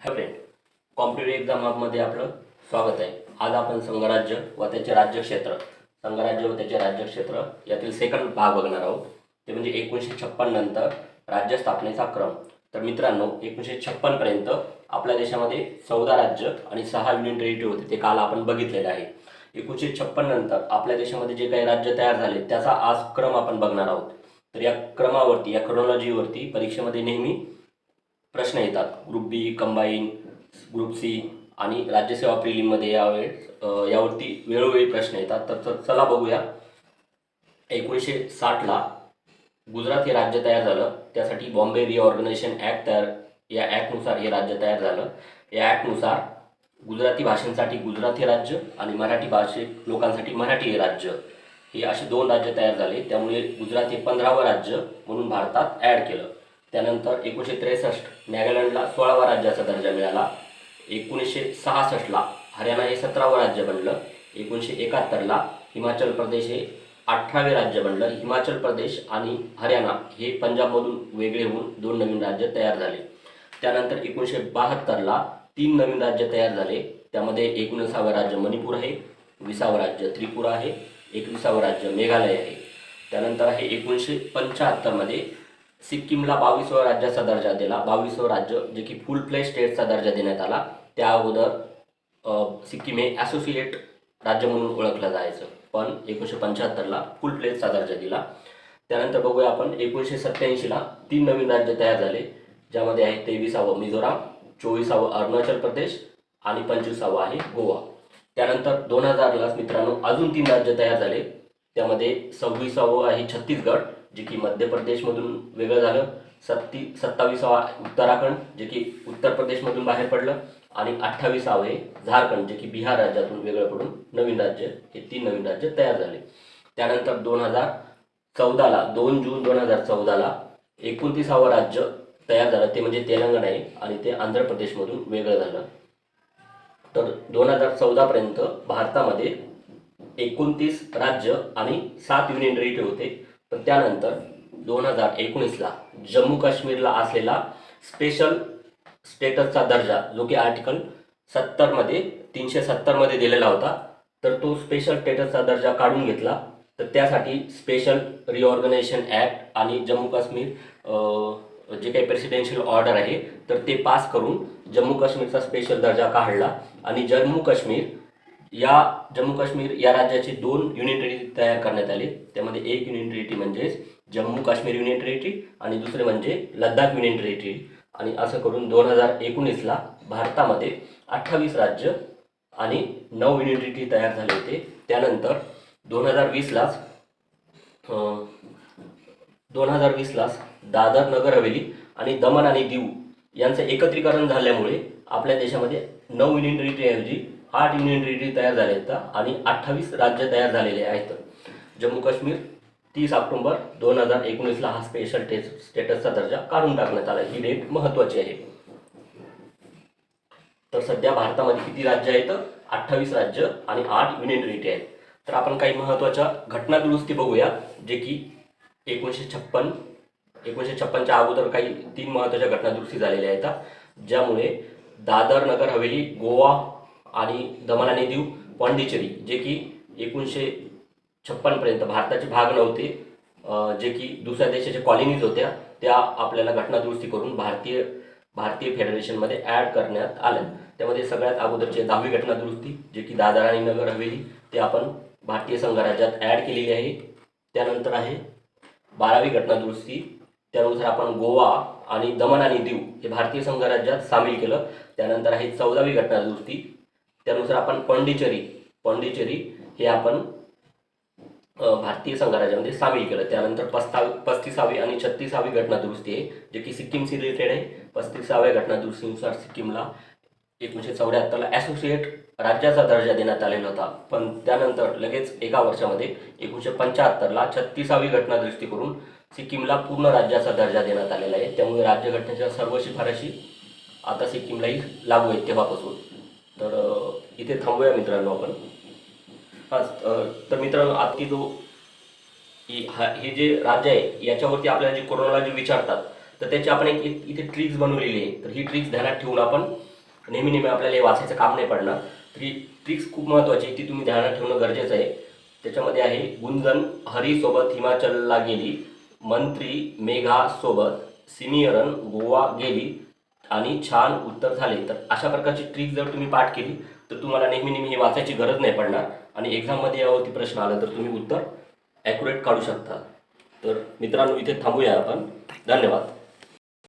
हाय friend competitive exam हबमध्ये आपलं स्वागत आहे. आज आपण संघराज्य व त्याचे राज्यक्षेत्र संघराज्य व त्याचे राज्यक्षेत्र यातील सेकंड भाग बघणार आहोत. ते म्हणजे एकोणीसशे छप्पन नंतर राज्य स्थापनेचा क्रम. तर मित्रांनो एकोणीसशे छप्पनपर्यंत आपल्या देशामध्ये चौदा राज्य आणि सहा युनियन टेरिटरी होते. ते काल आपण बघितलेलं आहे. एकोणीसशे छप्पन नंतर आपल्या देशामध्ये जे काही राज्य तयार झाले त्याचा आज क्रम आपण बघणार आहोत. तर या क्रमावरती या क्रोनॉलॉजीवरती परीक्षेमध्ये नेहमी प्रश्न येतात. Group B combine group C आणि राज्यसेवा प्रिलिममध्ये यावेळेस यावरती वेळोवेळी प्रश्न येतात. तर चला बघूया. एकोणीसशे साठला गुजरात हे राज्य तयार झालं. त्यासाठी बॉम्बे रिऑर्गनायझेशन ॲक्ट तयार या ॲक्टनुसार हे राज्य तयार झालं. या ॲक्टनुसार गुजराती भाषेसाठी गुजरात हे राज्य आणि मराठी भाषिक लोकांसाठी मराठी हे राज्य. हे असे दोन राज्य तयार झाले. त्यामुळे गुजरात हे पंधरावं राज्य म्हणून भारतात ॲड केलं. त्यानंतर एकोणीसशे त्रेसष्ट नागालँडला सोळावा राज्याचा दर्जा मिळाला. एकोणीसशे सहासष्टला हरियाणा हे सतरावं राज्य बनलं. एकोणीसशे एकाहत्तरला हिमाचल प्रदेश हे अठरावे राज्य बनलं. हिमाचल प्रदेश आणि हरियाणा हे पंजाबमधून वेगळे होऊन दोन नवीन राज्य तयार झाले. त्यानंतर एकोणीसशे बहात्तरला तीन नवीन राज्य तयार झाले. त्यामध्ये एकोणीसावं राज्य मणिपूर आहे. विसावं राज्य त्रिपुरा आहे. एकविसावं राज्य मेघालय आहे. त्यानंतर आहे एकोणीसशे पंच्याहत्तरमध्ये सिक्कीमला बावीसवं राज्याचा दर्जा दिला. बावीसवं राज्य जे की फुल प्ले स्टेटचा दर्जा देण्यात आला. त्या अगोदर सिक्कीम हे ॲसोसिएट राज्य म्हणून ओळखलं जायचं. पण एकोणीसशे पंच्याहत्तरला फुल प्लेसचा दर्जा दिला. त्यानंतर बघूया आपण एकोणीसशे सत्त्याऐंशीला तीन नवीन राज्य तयार झाले. ज्यामध्ये आहे तेवीसावं मिझोराम चोवीसावं अरुणाचल प्रदेश आणि पंचवीसावं आहे गोवा. त्यानंतर दोन हजारलाच मित्रांनो अजून तीन राज्य तयार झाले. त्यामध्ये सव्वीसावं आहे छत्तीसगड जे की मध्य प्रदेशमधून वेगळं झालं. सत्ती सत्तावीसावा उत्तराखंड जे की उत्तर प्रदेशमधून बाहेर पडलं. आणि अठ्ठावीसावं हे झारखंड जे की बिहार राज्यातून वेगळं पडून नवीन राज्य हे तीन नवीन राज्य तयार झाले. त्यानंतर दोन हजार चौदाला दोन जून दोन हजार चौदाला एकोणतीसावं राज्य तयार झालं. ते म्हणजे तेलंगणा आहे आणि ते आंध्र प्रदेशमधून वेगळं झालं. तर दोन हजार चौदापर्यंत भारतामध्ये एकोणतीस राज्य आणि सात युनियन टेरिटरी होते. पण त्यानंतर दोन हजार एकोणीसला जम्मू काश्मीरला असलेला स्पेशल स्टेटसचा दर्जा जो की आर्टिकल सत्तरमध्ये तीनशे सत्तरमध्ये दिलेला होता तर तो स्पेशल स्टेटसचा दर्जा काढून घेतला. तर त्यासाठी स्पेशल रिऑर्गनायझेशन ॲक्ट आणि जम्मू काश्मीर जे काही प्रेसिडेन्शियल ऑर्डर आहे तर ते पास करून जम्मू काश्मीरचा स्पेशल दर्जा काढला. आणि जम्मू काश्मीर या जम्मू काश्मीर या राज्याची दोन युनिटरिटी तयार करण्यात आले. त्यामध्ये एक युनिटरिटी म्हणजेच जम्मू काश्मीर युनिटरिटी आणि दुसरे म्हणजे लद्दाख युनिटरिटी आणि असं करून दोन हजार एकोणीसला भारतामध्ये अठ्ठावीस राज्य आणि नऊ युनिटरिटी तयार झाले होते. त्यानंतर दोन हजार वीसलाच दोन हजार वीसलाच दादर नगर हवेली आणि दमण आणि दीव यांचं एकत्रीकरण झाल्यामुळे आपल्या देशामध्ये नऊ युनिटरिटीऐवजी आठ युनियन टेरिटरी तयार झाले आहेत आणि अठ्ठावीस राज्य तयार झालेले आहेत. जम्मू काश्मीर तीस ऑक्टोंबर दोन हजार एकोणीसला हा स्पेशल टेस्ट स्टेटसचा दर्जा काढून टाकण्यात आला. ही डेट महत्त्वाची आहे. तर सध्या भारतामध्ये किती राज्य आहेत? अठ्ठावीस राज्य आणि आठ युनियन टेरिटरी आहेत. तर आपण काही महत्त्वाच्या घटना दुरुस्ती बघूया जे की एकोणीसशे छप्पन एकोणीसशे छप्पनच्या अगोदर काही तीन महत्त्वाच्या घटना दुरुस्ती झालेल्या आहेत. ज्यामुळे दादर नगर हवेली गोवा आणि दमन आणि दीव पॉंडिचेरी जे की एकोणीसशे छप्पनपर्यंत भारताचे भाग नव्हते जे की दुसऱ्या देशाच्या कॉलनीज होत्या त्या आपल्याला घटना दुरुस्ती करून भारतीय भारतीय फेडरेशनमध्ये ॲड करण्यात आल्या त्यामध्ये सगळ्यात अगोदरची दहावी घटना दुरुस्ती जे की दादर आणि नगर हवेली ते आपण भारतीय संघराज्यात ॲड केलेली आहे. त्यानंतर आहे बारावी घटना दुरुस्ती त्यानुसार आपण गोवा आणि दमन आणि दीव हे भारतीय संघराज्यात सामील केलं. त्यानंतर आहे चौदावी घटना दुरुस्ती त्यानुसार आपण पॉंडिचेरी पॉंडिचेरी हे आपण भारतीय संघराज्यामध्ये सामील केलं. त्यानंतर पस्तावी पस्तीसावी आणि छत्तीसावी घटनादुरुस्ती आहे जे की सिक्कीमशी रिलेटेड आहे. पस्तीसाव्या घटनादुरुस्तीनुसार सिक्कीमला एकोणीसशे चौऱ्याहत्तरला ॲसोसिएट राज्याचा दर्जा देण्यात आलेला होता. पण त्यानंतर लगेच एका वर्षामध्ये एकोणीसशे पंच्याहत्तरला छत्तीसावी घटनादृष्टी करून सिक्कीमला पूर्ण राज्याचा दर्जा देण्यात आलेला आहे. त्यामुळे राज्यघटनेच्या सर्व शिफारशी आता सिक्कीमलाही लागू आहेत तेव्हापासून. इथे थांबूया मित्रांनो आपण. हा तर मित्रांनो आजची जो हा- हे जे राज्य आहे याच्यावरती आपल्याला जे कोरोनाला जे विचारतात तर त्याची आपण एक इथे ट्रिक्स बनवलेली आहे. तर ही ट्रिक्स ध्यानात ठेवून आपण नेहमी नेहमी आपल्याला हे वाचायचं काम नाही पडणार. तर ही ट्रिक्स खूप महत्त्वाची आहे ती तुम्ही ध्यानात ठेवणं गरजेचं आहे. त्याच्यामध्ये आहे गुंजन हरीसोबत हिमाचलला गेली मंत्री मेघासोबत सिनियरन गोवा गेली आणि छान उत्तर झाले. तर अशा प्रकारची ट्रिक जर तुम्ही पाठ केली तर तुम्हाला नेहमी नेहमी हे वाचायची गरज नाही पडणार. आणि एक्झाममध्ये यावरती प्रश्न आला तर तुम्ही उत्तर ॲक्युरेट काढू शकता. तर मित्रांनो इथे थांबूया आपण. धन्यवाद.